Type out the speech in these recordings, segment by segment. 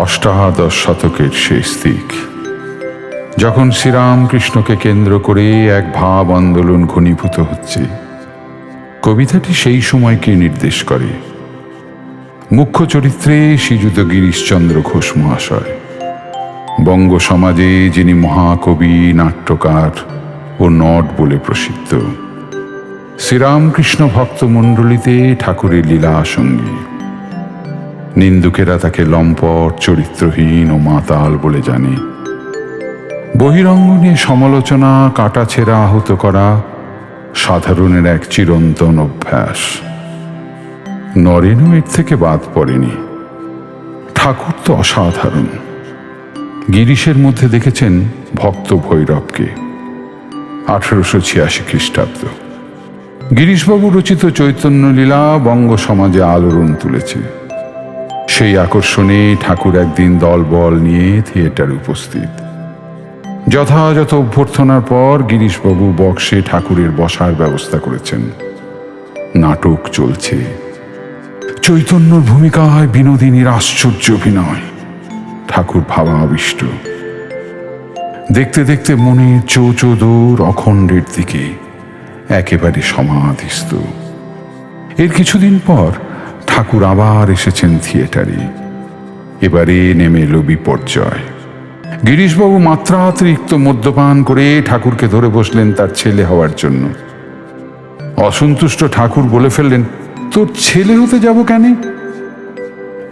অষ্টাদশ শতকের শেষ দিক। যখন শ্রীরামকৃষ্ণকে কেন্দ্র করে এক ভাব আন্দোলন ঘনীভূত হচ্ছে, কবিতাটি সেই সময়কে নির্দেশ করে? মুখ্য চরিত্রে শ্রীযুত গিরিশচন্দ্র ঘোষ মহাশয়, বঙ্গ সমাজে যিনি মহাকবি, নাট্যকার ও নট বলে প্রসিদ্ধ। শ্রীরামকৃষ্ণ ভক্তমণ্ডলীতে ঠাকুরের লীলা সঙ্গী নিন্দুকেরা তাকে লম্পট, চরিত্রহীন ও মাতাল বলে জানে। বহিরঙ্গনে সমালোচনা, কাটাছেড়া আহত করা সাধারণের এক চিরন্তন অভ্যাস। নরেনও এর থেকে বাদ পড়েনি। ঠাকুর তো অসাধারণ। গিরিশের মধ্যে দেখেছেন ভক্ত ভৈরবকে। আঠারোশো ছিয়াশি খ্রিস্টাব্দ। গিরিশবাবু রচিত চৈতন্যলীলা বঙ্গ সমাজে আলোড়ন তুলেছে। সেই আকর্ষণে ঠাকুর একদিন দলবল নিয়ে থিয়েটারে উপস্থিত। যথাযথ অভ্যর্থনার পর গিরিশবাবু বক্সে ঠাকুরের বসার ব্যবস্থা করেছেন। নাটক চলছে। চৈতন্যর ভূমিকায় বিনোদিনীর আশ্চর্য অভিনয়। ঠাকুর ভাবাবিষ্ট। দেখতে দেখতে মনে চৌচো দৌড় অখণ্ডের দিকে একেবারে সমাধিস্থ। এর কিছুদিন পর ঠাকুর আবার এসেছেন থিয়েটারে। এবারে নেমে এলো বিপর্যয়। গিরিশবাবু মাত্রাতিরিক্ত মদ্যপান করে ঠাকুরকে ধরে বসলেন তার ছেলে হওয়ার জন্য। অসন্তুষ্ট ঠাকুর বলে ফেললেন, তোর ছেলে হতে যাব কেন?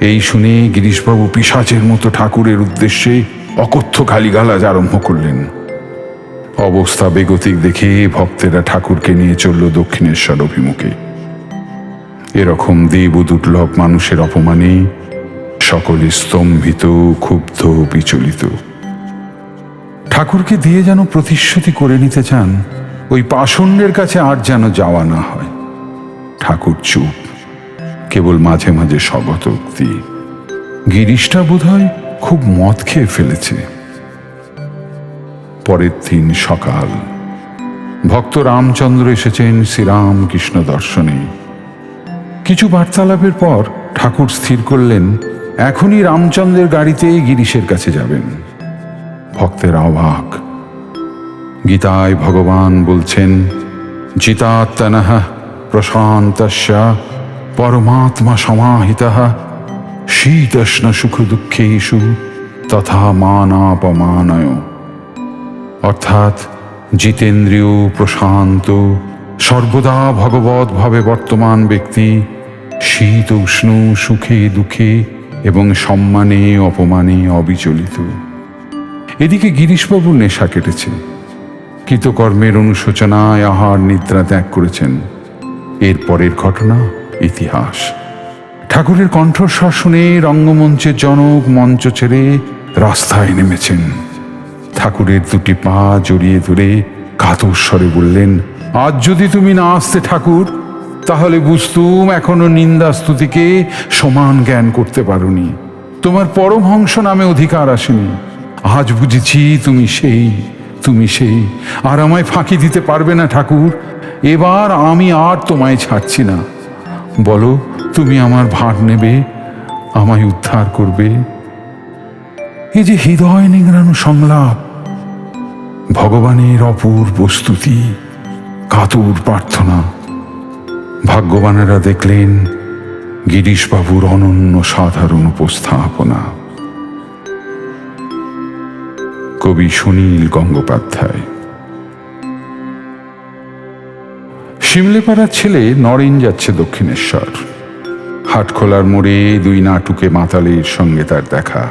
এই শুনে গিরিশবাবু পিসাচের মতো ঠাকুরের উদ্দেশ্যে অকথ্য গালিগালাজ আরম্ভ করলেন। অবস্থা বেগতিক দেখে ভক্তেরা ঠাকুরকে নিয়ে চলল দক্ষিণেশ্বর অভিমুখে। এরকম দেব দুর্লভ মানুষের অপমানে সকলে স্তম্ভিত, ক্ষুব্ধ, বিচলিত। ঠাকুরকে দিয়ে যেন প্রতিশ্রুতি করে নিতে চান, ওই পাষণ্ডের কাছে আর যেন যাওয়া না হয়। ঠাকুর চুপ, কেবল মাঝে মাঝে স্বগত উক্তি গিরিশটা বোধহয় খুব মদ খেয়ে ফেলেছে। পরের দিন সকাল, ভক্ত রামচন্দ্র এসেছেন শ্রীরামকৃষ্ণ দর্শনে। কিছু বার্তালাপের পর ঠাকুর স্থির করলেন, এখনই রামচন্দ্রের গাড়িতে গিরিশের কাছে যাবেন। ভক্তের অবাক। গীতায় ভগবান বলছেন জিতাত্মনঃ প্রশান্তস্য পরমাত্মা সমাহিতঃ। শীতষ্ণ সুখ দুঃখেষু তথা মানাপমানয়। অর্থাৎ, জিতেন্দ্রীয় প্রশান্ত সর্বদা ভগবত ভাবে বর্তমান ব্যক্তি, শীত উষ্ণ, সুখে, দুঃখে এবং সম্মানে, অপমানে অবিচলিত। এদিকে গিরিশবাবুর নেশা কেটেছে। কৃতকর্মের অনুশোচনায় আহার নিদ্রা ত্যাগ করেছেন। এর পরের ঘটনা ইতিহাস। ঠাকুরের কণ্ঠস্বর শুনে রঙ্গমঞ্চের জনক মঞ্চ ছেড়ে রাস্তায় নেমেছেন। ঠাকুরের দুটি পা জড়িয়ে ধরে কাতর স্বরে বললেন আজ যদি তুমি না আসতে ঠাকুর, তাহলে বুঝতুম এখনও নিন্দা স্তুতিকে সমান জ্ঞান করতে পারোনি। তোমার পরমহংস নামে অধিকার আসেনি। আজ বুঝেছি তুমি সেই তুমি সেই। আর আমায় ফাঁকি দিতে পারবে না ঠাকুর, এবার আমি আর তোমায় ছাড়ছি না। বলো, তুমি আমার ভার নেবে, আমায় উদ্ধার করবে। এ যে হৃদয় নিংড়ানো সংলাপ, ভগবানের অপূর্ব স্তুতি। কাতুর প্রার্থনা। ভাগ্যবানেরা দেখলেন গিরিশবাবুর অনন্য সাধারণ উপস্থাপনা। কবি সুনীল গঙ্গোপাধ্যায়। শিমলেপাড়ার ছেলে নরেন যাচ্ছে দক্ষিণেশ্বর। হাটখোলার মোড়ে দুই নাটুকে মাতালের সঙ্গে তার দেখা।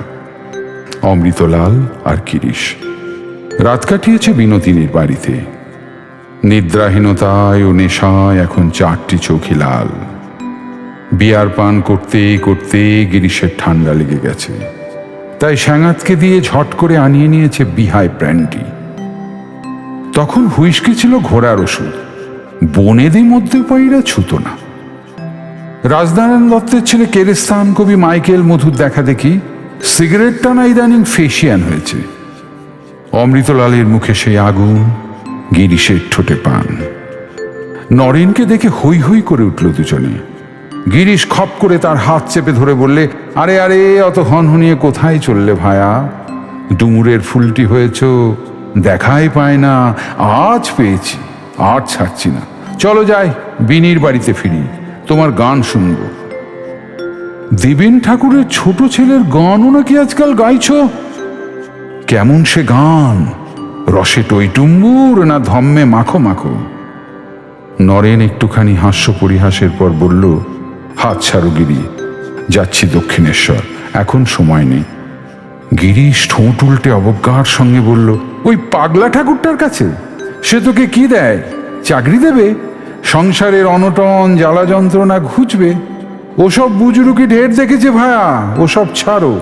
অমৃতলাল আর কিরিশ রাত কাটিয়েছে বিনোদিনীর বাড়িতে। নিদ্রাহীনতায় ও নেশায় এখন চারটি চোখি লাল। বিয়ার পান করতে করতে গিরিশের ঠান্ডা লেগে গেছে। তাই স্যাঙাতকে দিয়ে ঝট করে আনিয়ে নিয়েছে বিহাই ব্র্যান্ডি তখন হুইস্কি ছিল ঘোড়ার ওষুধ। বনেদি মধ্যে পাইরা ছুত না। রাজনারায়ণ দত্তের ছেলে কেরেস্তান কবি মাইকেল মধুর দেখা দেখি সিগারেট টানা ইদানিং ফেসিয়ান হয়েছে। অমৃতলালের মুখে সেই আগুন গিরিশের ঠোঁটে পান। নরেনকে দেখে হই হই করে উঠল দুজনে। গিরিশ খপ করে তার হাত চেপে ধরে বললে, আরে আরে, অত হনহনিয়ে কোথায় চললে ভায়া? ডুমুরের ফুলটি হয়েছ, দেখাই পায় না, আজ পেয়েছি, আর ছাড়ছি না। চলো যাই, বিনির বাড়িতে ফিরি, তোমার গান শুনব। দেবেন ঠাকুরের ছোট ছেলের গানও নাকি আজকাল গাইছ? কেমন সে গান? রসে টইটুম্বুর না ধম্মে মাখো মাখো। নরেন একটুখানি হাস্য পরিহাসের পর বলল, হাত ছাড়ো গিরি, যাচ্ছি দক্ষিণেশ্বর, এখন সময় নেই। গিরিশ ঠোঁট উল্টে অবজ্ঞার সঙ্গে বলল, ওই পাগলা ঠাকুরটার কাছে, সে তোকে কি দেয়, চাকরি দেবে, সংসারের অনটন জ্বালা যন্ত্রণা ঘুচবে, ওসব বুজরুকি ঢের দেখেছে ভায়া, ওসব ছাড়ো,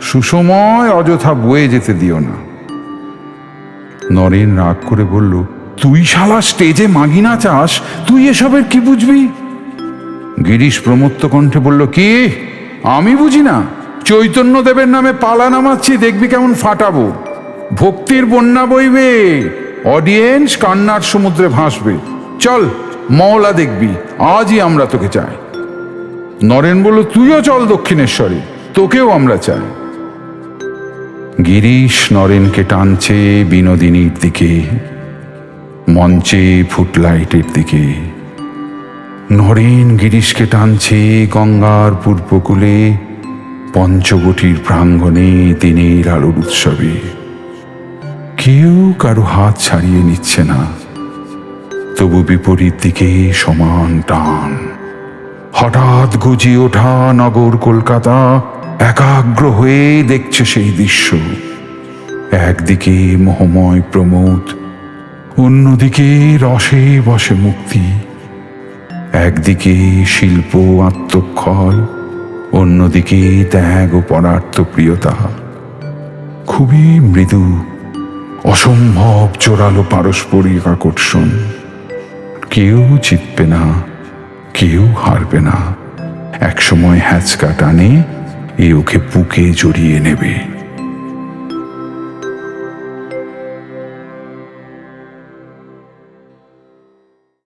সুসময় অযথা বয়ে যেতে দিও না। নরেন রাগ করে বলল, তুই শালা স্টেজে মাগি না চাস? তুই এসবের কি বুঝবি? গিরিশ প্রমত্ত কণ্ঠে বলল, কি? আমি বুঝি না। চৈতন্য দেবের নামে পালা নামাচ্ছি, দেখবি কেমন ফাটাবো। ভক্তির বন্যা বইবে। অডিয়েন্স কান্নার সমুদ্রে ভাসবে। চল, মওলা দেখবি। আজই আমরা তোকে চাই। নরেন বলল, তুইও চল দক্ষিণেশ্বরে। তোকেও আমরা চাই। গিরিশ নরেনকে টানছে বিনোদিনীর দিকে, মঞ্চে ফুটলাইটের দিকে। নরেন গিরিশকে টানছে গঙ্গার পূর্বকূলে, পঞ্চবটির প্রাঙ্গণে দিনের আলোর উৎসবে। কেউ কারও হাত ছাড়িয়ে নিচ্ছে না, তবু বিপরীত দিকে সমান টান। হঠাৎ গজিয়ে ওঠা নগর কলকাতা একাগ্র হয়ে দেখছে সেই দৃশ্য। একদিকে মোহময় প্রমোদ, অন্যদিকে রসে বসে মুক্তি। একদিকে শিল্প আত্মক্ষয়, অন্যদিকে ত্যাগ ও পরার্থ প্রিয়তা। খুবই মৃদু, অসম্ভব জোরালো পারস্পরিক আকর্ষণ। কেউ জিতবে না, কেউ হারবে না। একসময় হ্যাচকা টানে এ ওকে বুকে জড়িয়ে নেবে।